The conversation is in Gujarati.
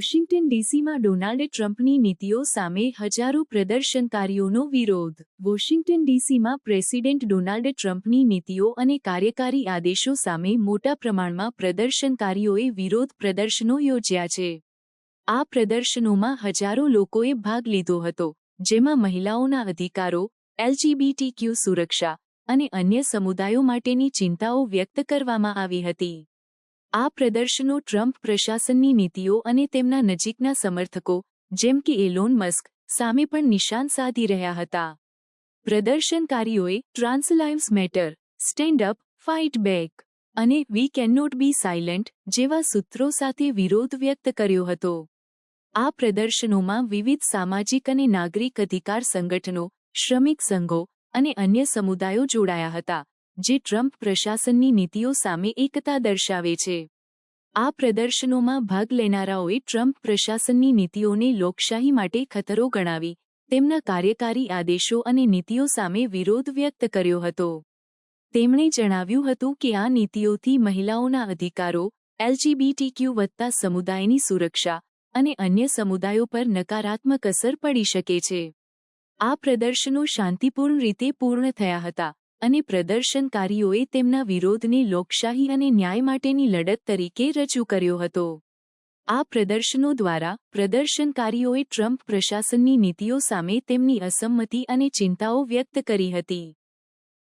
વોશિંગ્ટન ડીસીમાં ડોનાલ્ડ ટ્રમ્પની નીતિઓ સામે હજારો પ્રદર્શનકારીઓનો વિરોધ. વોશિંગ્ટન ડીસીમાં પ્રેસિડેન્ટ ડોનાલ્ડ ટ્રમ્પની નીતિઓ અને કાર્યકારી આદેશો સામે મોટા પ્રમાણમાં પ્રદર્શનકારીઓએ વિરોધ પ્રદર્શનો યોજ્યા છે. આ પ્રદર્શનોમાં હજારો લોકોએ ભાગ લીધો હતો, જેમાં મહિલાઓના અધિકારો, એલજીબીટીક્યુ સુરક્ષા અને અન્ય સમુદાયો માટેની ચિંતાઓ વ્યક્ત કરવામાં આવી હતી. આ પ્રદર્શનો ટ્રમ્પ પ્રશાસનની નીતિઓ અને તેમના નજીકના સમર્થકો, જેમ કે એલોન મસ્ક, સામે પણ નિશાન સાધી રહ્યા હતા. પ્રદર્શનકારીઓએ trans lives matter, stand up, fight back અને we can not be silent જેવા સૂત્રો સાથે વિરોધ વ્યક્ત કર્યો હતો. આ પ્રદર્શનોમાં વિવિધ સામાજિક અને નાગરિક અધિકાર સંગઠનો, શ્રમિક સંઘો અને અન્ય સમુદાયો જોડાયા હતા. જે ટ્રમ્પ પ્રશાસનની નીતિઓ સામે એકતા દર્શાવે છે. આ પ્રદર્શનોમાં ભાગ લેનારાઓએ ટ્રમ્પ પ્રશાસનની નીતિઓને લોકશાહી માટે ખતરો ગણાવી, તેમના કાર્યકારી આદેશો અને નીતિઓ સામે વિરોધ વ્યક્ત કર્યો હતો. તેમણે જણાવ્યું હતું કે આ નીતિઓથી મહિલાઓના અધિકારો એલજીબીટીક્યુ વત્તા સમુદાયની સુરક્ષા અને અન્ય સમુદાયો પર નકારાત્મક અસર પડી શકે છે. આ પ્રદર્શનો શાંતિપૂર્ણ રીતે પૂર્ણ થયા હતા. અને પ્રદર્શનકારીઓએ તેમના વિરોધને લોકશાહી અને ન્યાય માટેની લડત તરીકે રજૂ કર્યો હતો. આ પ્રદર્શનો દ્વારા પ્રદર્શનકારીઓએ ટ્રમ્પ પ્રશાસનની નીતિઓ સામે તેમની અસંમતિ અને ચિંતાઓ વ્યક્ત કરી હતી.